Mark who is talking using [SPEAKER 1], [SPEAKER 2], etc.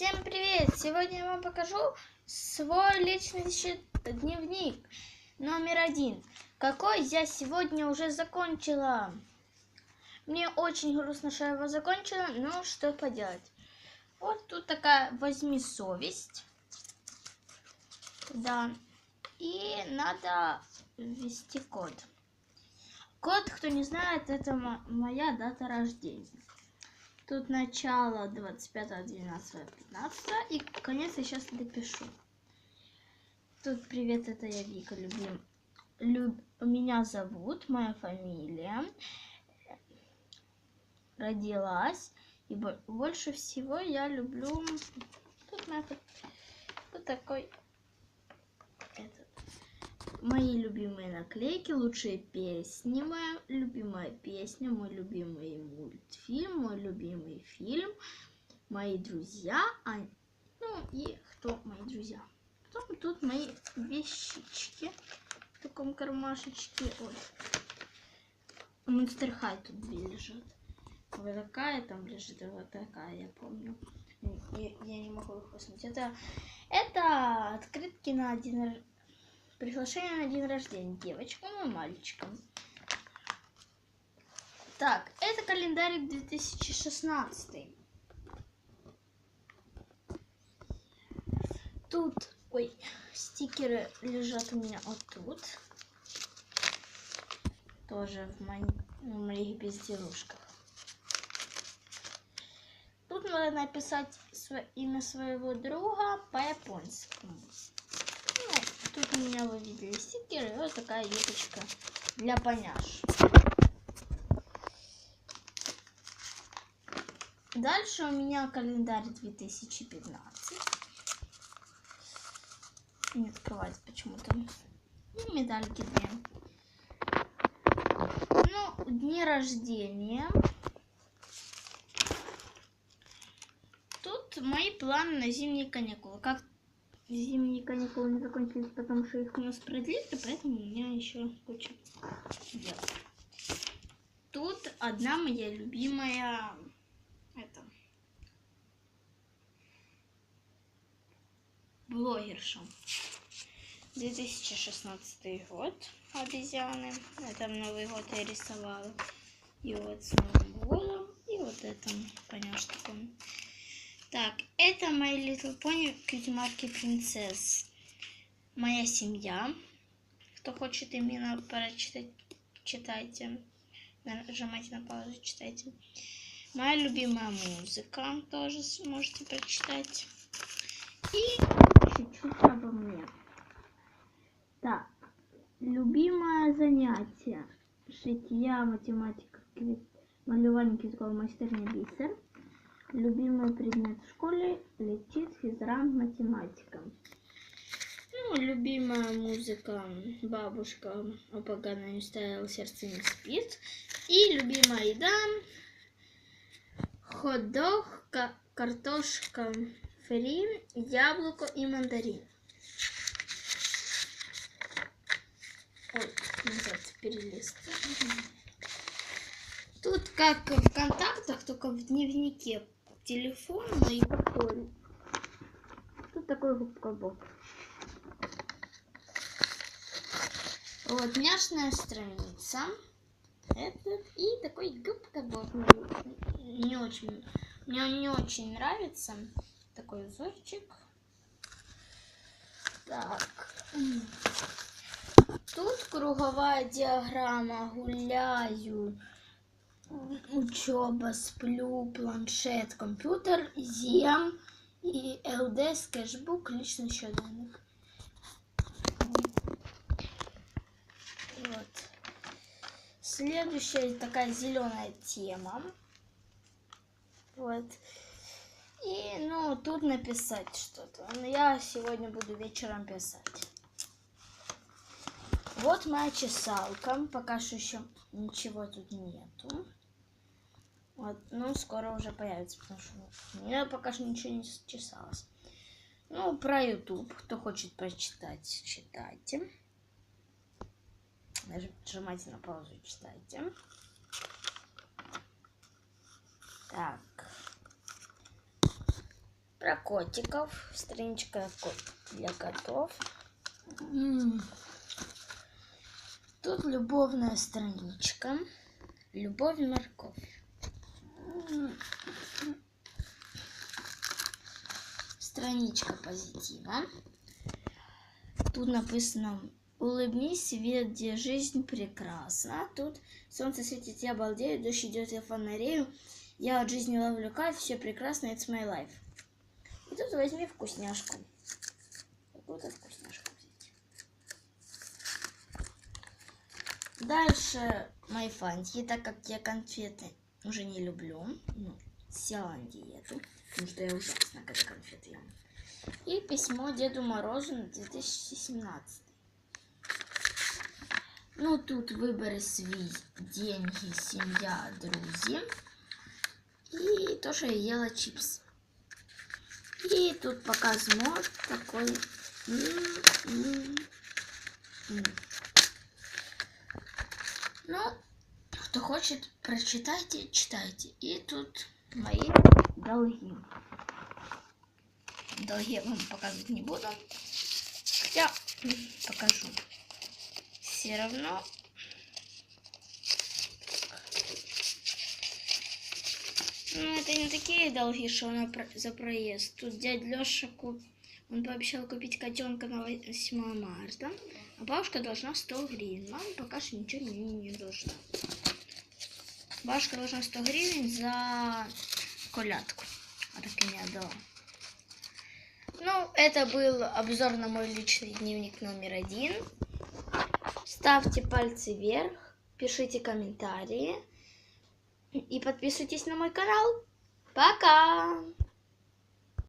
[SPEAKER 1] Всем привет! Сегодня я вам покажу свой личный дневник номер один. Какой я сегодня уже закончила. Мне очень грустно, что я его закончила, но что поделать. Вот тут такая «Возьми совесть». Да. И надо ввести код. Код, кто не знает, это мо- моя дата рождения. Тут начало 25, 12, 15 и конец я сейчас допишу. Тут привет, это я Вика, любим. Люб... Меня зовут, моя фамилия. Родилась. И бо- больше всего я люблю... Тут, моя тут такой... Мои любимые наклейки, лучшие песни, моя любимая песня, мой любимый мультфильм, мой любимый фильм, мои друзья, а, ну и кто мои друзья. Потом тут мои вещички в таком кармашечке. Ой. Монстер Хай тут две лежат. Вот такая там лежит, и вот такая, я помню. Я, я не могу их уснуть. Это, это открытки на р- Приглашение на день рождения девочкам и мальчикам. Так, это календарик 2016. Тут, ой, стикеры лежат у меня вот тут. Тоже в, мон- в моих безделушках. Тут надо написать имя своего друга по-японскому. Ну, тут у меня вы видели стикеры, и вот такая юбочка для поняш. Дальше у меня календарь 2015. Не открывается почему-то. И медальки две. Ну, дни рождения. Тут мои планы на зимние каникулы. Как зимние каникулы не закончились, потому что их у нас продлили, поэтому у меня еще куча дел. Тут одна моя любимая это блогерша. 2016 год обезьяны. Это Новый год я рисовала. И вот с Новым годом. И вот это понял, что. Так, это My Little Pony Cutie Marky Princess. Моя семья. Кто хочет именно прочитать, читайте. Нажимайте на паузу, читайте. Моя любимая музыка тоже сможете прочитать. И чуть-чуть обо мне. Так, любимое занятие. Шитья, математика, малювание квіткового майстерня бисер. Любимый предмет в школе летит физра математика. Ну, любимая музыка бабушка о поганой ставила сердце не спит. И любимая еда хот-дог, ка- картошка фри, яблоко и мандарин. Ой, назад перелистываю. Тут как в контактах, только в дневнике телефона и такой. Тут такой губка боб. Вот няшная страница. Этот и такой губка боб. Не очень, мне он не очень нравится. Такой узорчик. Так. Тут круговая диаграмма. Гуляю. Учеба, сплю, планшет, компьютер, ЗИАМ и ЛД, скетчбук, личный счет данных. Вот. Следующая такая зеленая тема. Вот. И, ну, тут написать что-то. Но Я сегодня буду вечером писать. Вот моя чесалка. Пока что еще ничего тут нету. Вот, ну, скоро уже появится, потому что у меня пока что ничего не чесалось. Ну, про YouTube. Кто хочет прочитать, читайте. Нажимайте на паузу и читайте. Так. про котиков. Страничка для котов. Тут любовная страничка. Любовь морковь. Страничка позитива. Тут написано Улыбнись, видя жизнь прекрасна. Тут солнце светит, я балдею, дождь идет, я фонарею. Я от жизни ловлю кайф, все прекрасно, it's my life. И тут возьми вкусняшку. Какую-то вкусняшку взять. Дальше мои фантики, так как я конфеты уже не люблю. Ну, села на диету, потому что я ужасно, когда конфеты ем. И письмо Деду Морозу на 2017. Ну, тут вибери свій деньги, сім'я, друзі. І то, що я їла чипс. І тут показано такой. м, м, м. Ну, кто хочет, прочитайте, читайте. И тут мои долги. Долги я вам показывать не буду. Хотя покажу. Все равно. Ну, это не такие долги, что на про- за проезд. Тут дядь Леша куп... Он пообещал купить котенка на 8 марта, а бабушка должна 100 гривен. Мама пока что ничего мне не должна. Бабушка должна 100 гривен за колядку. Не отдала. Ну, это был обзор на мой личный дневник номер один. Ставьте пальцы вверх, пишите комментарии и подписывайтесь на мой канал. Пока!